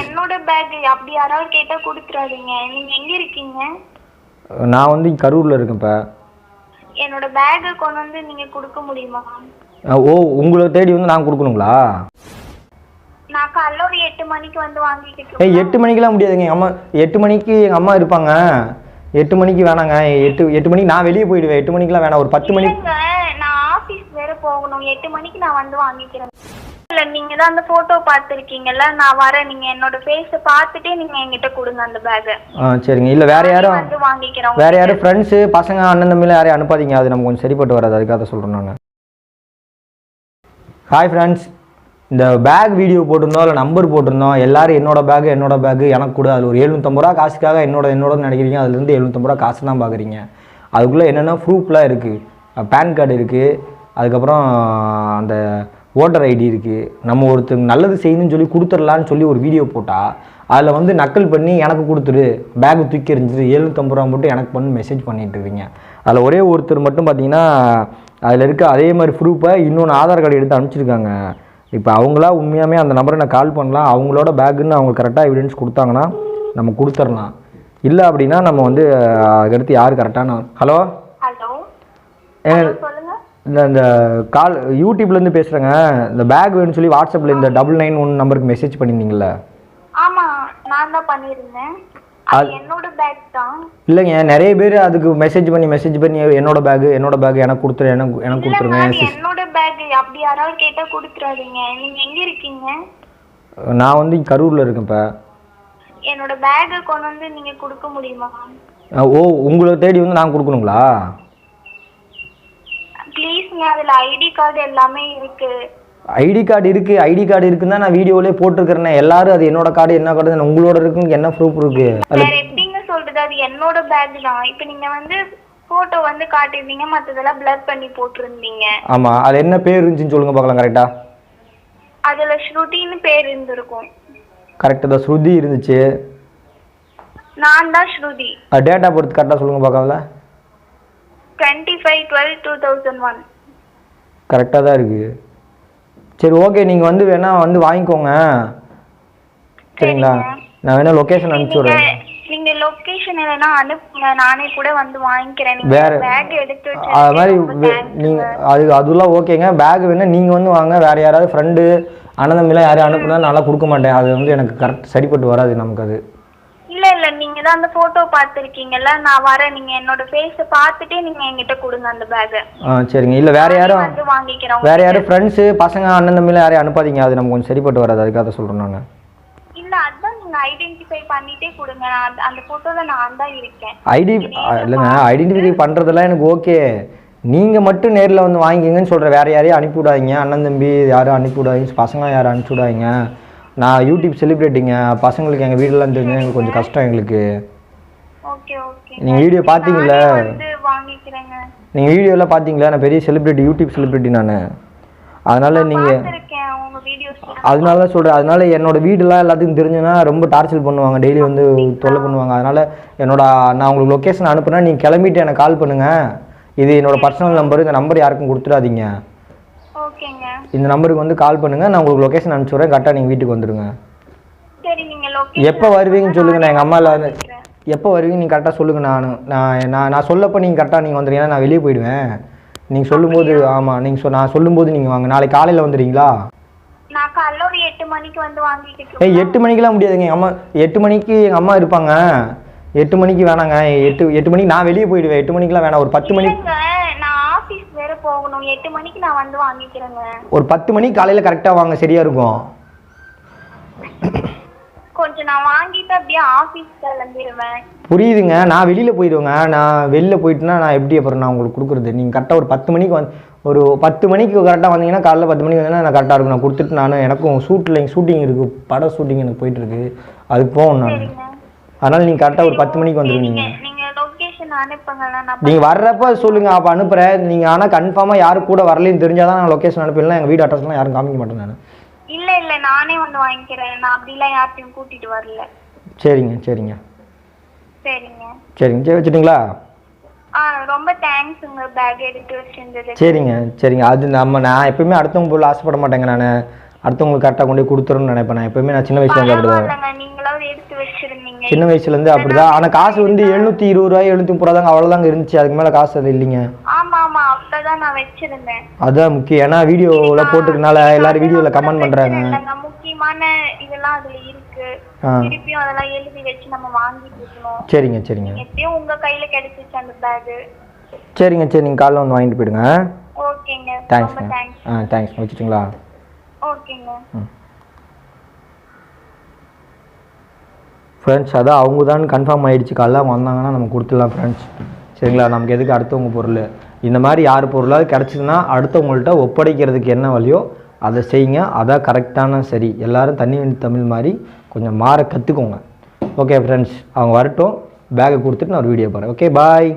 என்னோட பேக் அப்படி யாராவது கேட்டா கொடுத்துறாதீங்க. நீங்க எங்க இருக்கீங்க? நான் வந்து கரூரில் இருக்கேன் இப்போ என்னோட பேக்கை கொண்டு வந்து நீங்க கொடுக்க முடியுமா? ஓ உங்களை தேடி வந்து நான் கொடுக்கணுங்களா? நான் காலைல ஒரு எட்டு மணிக்கு வந்து வாங்கிக்கிட்டு ஏய் எட்டு மணிக்கெலாம் முடியாதுங்க. எங்கள் அம்மா எட்டு மணிக்கு எங்கள் அம்மா இருப்பாங்க. எட்டு மணிக்கு வேணாங்க. எட்டு எட்டு மணிக்கு நான் வெளியே போயிடுவேன். எட்டு மணிக்கெலாம் வேணாம். ஒரு பத்து மணி இல்லைங்க நான் ஆபீஸ் வேற போகணும். எட்டு மணிக்கு நான் வந்து வாங்கிக்கிறேன். இல்ல நீங்க தான் அந்த போட்டோ பார்த்துருக்கீங்கல்ல நான் வரேன். நீங்க என்னோட ஃபேஸ பார்த்துட்டே நீங்க என்கிட்ட கொடுங்க அந்த பேக்கை ஆ சரிங்க. இல்லை வேறு யாரும் வந்து வாங்கிக்கிறேன் வேறு யாரும் ஃப்ரெண்ட்ஸு பசங்க அண்ணன் தம்பிலாம் யாரையும் அனுப்பாதீங்க. அது நமக்கு கொஞ்சம் சரிப்பட்டு வராது. அதுக்காக சொல்கிறேன் நான். ஹாய் ஃப்ரெண்ட்ஸ் இந்த பேக் வீடியோ போட்டிருந்தோம் இல்லை நம்பர் போட்டிருந்தோம். எல்லாரும் என்னோட பேக் என்னோட பேக் எனக்கு கூட. அதில் ஒரு எழுநூற்றம்பது ரூபா காசுக்காக என்னோட என்னோட நினைக்கிறீங்க. அதுலேருந்து எழுநூற்றம்பது ரூபா காசு தான் பார்க்குறீங்க. அதுக்குள்ளே என்னென்ன ப்ரூஃப்லாம் இருக்குது பேன் கார்டு இருக்குது அதுக்கப்புறம் அந்த ஓட்டர் ஐடி இருக்குது நம்ம ஒருத்தர் நல்லது செய்யணும்னு சொல்லி கொடுத்துடலான்னு சொல்லி ஒரு வீடியோ போட்டால் அதில் வந்து நக்கல் பண்ணி எனக்கு கொடுத்துரு பேக் தூக்கி எறிஞ்சிரு எழுநூற்றம்பது ரூபா மட்டும் எனக்கு பண்ணி மெசேஜ் பண்ணிட்டு இருக்கீங்க அதில் ஒரே ஒருத்தர் மட்டும் பார்த்தீங்கன்னா அதில் இருக்க அதே மாதிரி ப்ரூஃபை இன்னொன்று ஆதார் கார்டு எடுத்து அனுப்பிச்சிருக்காங்க. இப்போ அவங்களா உண்மையாமே அந்த நம்பரை நான் கால் பண்ணலாம். அவங்களோட பேக்குன்னு அவங்க கரெக்டாக எவிடன்ஸ் கொடுத்தாங்கன்னா நம்ம கொடுத்துடலாம். இல்லை அப்படின்னா நம்ம வந்து அதுக்கடுத்து யார் கரெக்டான ஹலோ? ஹலோ? இந்த இந்த கால் யூடியூப்லேருந்து பேசுகிறேங்க இந்த பேக் வேணும்னு சொல்லி வாட்ஸ்அப்பில் இந்த டபுள் நைன் ஒன் நம்பருக்கு மெசேஜ் பண்ணியிருந்தீங்கல்ல? ஆமா நான் தான் பண்ணியிருந்தேன். அது என்னோட பேக் தான். இல்லைங்க நிறைய பேர் அதுக்கு மெசேஜ் பண்ணி மெசேஜ் பண்ணி என்னோட பேக் என்னோட பேக் எனக்கு கொடுத்துரு எனக்கு எனக்கு கொடுத்துருங்க என்னோட பேக் அப்படி யாராவது கேட்டா கொடுத்துறாதீங்க. நீங்க எங்க இருக்கீங்க? நான் வந்து கரூரில் இருக்கேன் இப்போ என்னோட பேக்கை கொண்டு வந்து நீங்க கொடுக்க முடியுமா? ஓ உங்களை தேடி வந்து நான் கொடுக்கணுங்களா? ப்ளீஸ்ங்க அதுல ஐடி கார்டு எல்லாமே இருக்கு. ஐடி கார்டு இருக்குது ஐடி கார்டு இருக்குன்னு தான் நான் வீடியோவிலே போட்டிருக்கிறேனே. எல்லாரும் அது என்னோட கார்டு என்ன கார்டு உங்களோட இருக்குன்னு என்ன ப்ரூஃப் இருக்குது வேற எப்படிங்க சொல்றது? அது என்னோட பேக் தான். இப்போ நீங்க வந்து போட்டோ வந்து காட்டியிருந்தீங்க மத்ததெல்லாம் பிளர் பண்ணி போட்டிருந்தீங்க. ஆமாம் அது என்ன பேர் இருந்துச்சுன்னு சொல்லுங்கள் பார்க்கலாம் கரெக்டாக அதுல ஸ்ருதின்னு பேர் இருந்திருக்கும். கரெக்டாக தான் ஸ்ருதி இருந்துச்சு. நான் தான் ஸ்ருதி. டேட் ஆஃப் பர்த் கரெக்டாக சொல்லுங்கள் பார்க்கல twenty five twelve two thousand one கரெக்டாக தான் இருக்குது சரி ஓகே நீங்கள் வந்து வேணால் வந்து வாங்கிக்கோங்க. சரிங்களா? நான் வேணால் லொக்கேஷன் அனுப்பிச்சி விட்றேன். நீங்க லொகேஷன் எதனா அனுப்புங்க. நானே கூட வந்து வாங்கிக்கிறேன். நீங்க வேற- பேக் எடுத்து அது மாதிரி நீங்கள் அது அதெல்லாம் ஓகேங்க பேக் வேணால் நீங்கள் வந்து வாங்க. வேறு யாராவது ஃப்ரெண்டு தம்பிலாம் யாரையும் அனுப்புனா நல்லா கொடுக்க மாட்டேன். அது வந்து எனக்கு கரெக்ட் சரிப்பட்டு வராது நமக்கு அது. நீங்க தான் அந்த போட்டோ பார்த்திருக்கீங்கல்ல நான் வரேன். நீங்க என்னோட ஃபேஸ பார்த்துட்டே நீங்க என்கிட்ட கொடுங்க அந்த பேக்கை ஆ சரிங்க. இல்லை வேறு யாரும் வந்து வாங்கிக்கிறோம் வேறு யாரும் ஃப்ரெண்ட்ஸு பசங்க அண்ணன் தம்பிலாம் யாரையும் அனுப்பாதீங்க. அது நமக்கு கொஞ்சம் சரிப்பட்டு வராது. அதுக்காக சொல்கிறேன் நான். இல்ல அதான் நீங்க ஐடென்டிஃபை பண்ணிட்டே கொடுங்க. நான் அந்த- போட்டோல நான் தான் இருக்கேன். ஐடி இல்லைங்க. ஐடென்டிஃபை பண்ணுறதெல்லாம் எனக்கு ஓகே நீங்கள் மட்டும் நேரில் வந்து வாங்கிக்கங்கன்னு சொல்கிறேன் வேறு யாரையும் அனுப்பி விடாதீங்க அண்ணன் தம்பி யாரும் அனுப்பி விடாதீங்க பசங்க யாரும் அனுப்பிச்சி விடாதீங்க நான் யூடியூப் செலிப்ரிட்டிங்க பசங்களுக்கு எங்கள் வீடெல்லாம் தெரிஞ்சு எங்களுக்கு கொஞ்சம் கஷ்டம் எங்களுக்கு. Okay okay. நீங்கள் வீடியோ பார்த்தீங்களா வாங்கிக்கிறேங்க. நீங்கள் வீடியோலாம் பார்த்தீங்களா நான் பெரிய செலிப்ரிட்டி யூடியூப் செலிப்ரிட்டி நான். அதனால் நீங்கள் அதனால தான் சொல்கிறேன் அதனால என்னோட வீடெல்லாம் எல்லாத்துக்கும் தெரிஞ்சுன்னா ரொம்ப டார்ச்சர் பண்ணுவாங்க. டெய்லி வந்து தொல்லை பண்ணுவாங்க. அதனால் என்னோட நான் உங்களுக்கு லொக்கேஷன் அனுப்புனா நீங்கள் கிளம்பிட்டு எனக்கு கால் பண்ணுங்கள் இது என்னோட பர்சனல் நம்பர் இந்த நம்பர் யாருக்கும் கொடுத்துடாதீங்க. இந்த நம்பருக்கு வந்து கால் பண்ணுங்கள் நான் உங்களுக்கு லொக்கேஷன் அனுப்பிச்சி விட்றேன். கரெக்டாக நீங்கள் வீட்டுக்கு வந்துடுங்க லொகேஷன் எப்போ வருவீங்கன்னு சொல்லுங்கள் நான் எங்கள் அம்மா இல்லாத எப்போ வருவீங்க நீங்கள் கரெக்டாக சொல்லுங்கள் நான் நான் நான் நான் சொல்லப்போ நீங்கள் கரெக்டாக நீங்கள் வந்துடுங்க நான் வெளியே போயிடுவேன். நீங்கள் சொல்லும்போது ஆமாம் நீங்கள் சொ நான் சொல்லும்போது நீங்கள் வாங்க. நாளைக்கு காலையில் வந்துடுறீங்களா? நான் காலைல ஒரு எட்டு மணிக்கு வந்து வாங்கிக்கிட்டு ஏய் எட்டு மணிக்கெலாம் முடியாதுங்க. எங்கள் அம்மா எட்டு மணிக்கு எங்கள் அம்மா இருப்பாங்க. எட்டு மணிக்கு வேணாங்க. எட்டு எட்டு மணிக்கு நான் வெளியே போயிடுவேன். எட்டு மணிக்கெலாம் வேணாம். ஒரு பத்து மணி இல்லைங்க நான் ஆபீஸ் வேற போகணும். எட்டு மணிக்கு நான் வந்து வாங்கிக்கிறேங்க. ஒரு பத்து மணிக்கு காலையில் கரெக்டாக வாங்க சரியாக இருக்கும். கொஞ்சம் நான் வாங்கிட்டு அப்படியே ஆபீஸ் கிளம்பிடுவேன் புரியுதுங்க. நான் வெளியில் போயிடுவேங்க. நான் வெளில போயிட்டுனா நான் எப்படி அப்புறம் நான் உங்களுக்கு கொடுக்குறது? நீங்கள் கரெக்டாக ஒரு பத்து மணிக்கு வந்து ஒரு பத்து மணிக்கு கரெக்டாக வந்தீங்கன்னா காலைல பத்து மணிக்கு வந்தீங்கன்னா நான் கரெக்டாக இருக்கும். நான் கொடுத்துட்டு நான் எனக்கும் ஷூட்டில் ஷூட்டிங் இருக்குது படம் ஷூட்டிங் எனக்கு போயிட்டுருக்கு அதுக்கு போகணும் நான். அதனால் நீங்கள் கரெக்டாக ஒரு பத்து மணிக்கு வந்துடுவீங்க நீங்க நீங்க நான் நீங்கள் வர்றப்ப சொல்லுங்கள் அப்போ அனுப்புகிறேன் நீங்கள் ஆனால் கன்ஃபார்மாக யாரு கூட வரலைன்னு தெரிஞ்சால் தான் நான் லொக்கேஷன் அனுப்பிடலாம். எங்கள் வீடு அட்ரஸ்லாம் யாரும் காமிக்க மாட்டேன் நான். இல்ல இல்ல நானே வந்து வாங்கிக்கிறேன். நான் அப்படிலாம் யார்ட்டையும் கூட்டிட்டு வரல. சரிங்க சரிங்க. சரிங்க. சரிங்க. சரி வச்சுட்டுங்களா? ஆ ரொம்ப தேங்க்ஸுங்க பேக் எடுத்து வச்சிருந்தது சரிங்க சரிங்க. அது நம்ம நான் எப்பயுமே அடுத்தவங்க பொருள் ஆசைப்பட மாட்டேங்க நான். அடுத்தவங்களுக்கு கரெக்டாக கொண்டு போய் கொடுத்துருன்னு நினைப்பேன். நான் எப்பவுமே நான் சின்ன வயசுலேருந்து அப்படி தான் பரவாயில்லைங்க. நீங்களாவது எடுத்து வச்சிருந்தீங்க சின்ன வயசுலேருந்து அப்படி தான் ஆனால் காசு வந்து எழுநூற்றி இருபது ரூபாய் எழுநூற்றி முப்பது ரூபா தாங்க அவ்வளோதாங்க இருந்துச்சு. அதுக்கு மேலே காசு அது இல்லைங்க. அதுதான் முக்கியம். ஏன்னா வீடியோவில் போட்டுக்கனால எல்லாரும் வீடியோவில் கமெண்ட் இல்லைங்க, முக்கியமான இதெல்லாம் அதுல இருக்கு. ஆ. திருப்பியும் அதெல்லாம் எழுதி வச்சு நம்ம வாங்கிட்டு இருக்கணும். சரிங்க சரிங்க. எப்படியும் உங்க கையில கிடைச்சிச்சு அந்த பேக் சரிங்க சரி. நீங்கள் காலைல வந்து வாங்கிட்டு போயிடுங்க. ஓகேங்க. தேங்க்ஸ் ஆ தேங்க்ஸ் வச்சுட்டுங்களா ஓகேங்க. ஃப்ரெண்ட்ஸ் அதான் அவங்க தான் கன்ஃபார்ம் ஆகிடுச்சு காலைல அவங்க வந்தாங்கன்னா நம்ம கொடுத்துடலாம் ஃப்ரெண்ட்ஸ் சரிங்களா? நமக்கு எதுக்கு அடுத்தவங்க பொருள்? இந்த மாதிரி யார் பொருளாவது கிடச்சிதுன்னா அடுத்தவங்கள்ட்ட ஒப்படைக்கிறதுக்கு என்ன வழியோ அதை செய்யுங்க. அதான் கரெக்டான சரி. எல்லாரும் தண்ணி வண்டி தமிழ் மாதிரி கொஞ்சம் மாற கற்றுக்கோங்க ஓகே ஃப்ரெண்ட்ஸ் அவங்க வரட்டும். பேக்கை கொடுத்துட்டு நான் ஒரு வீடியோ போகிறேன் ஓகே பாய்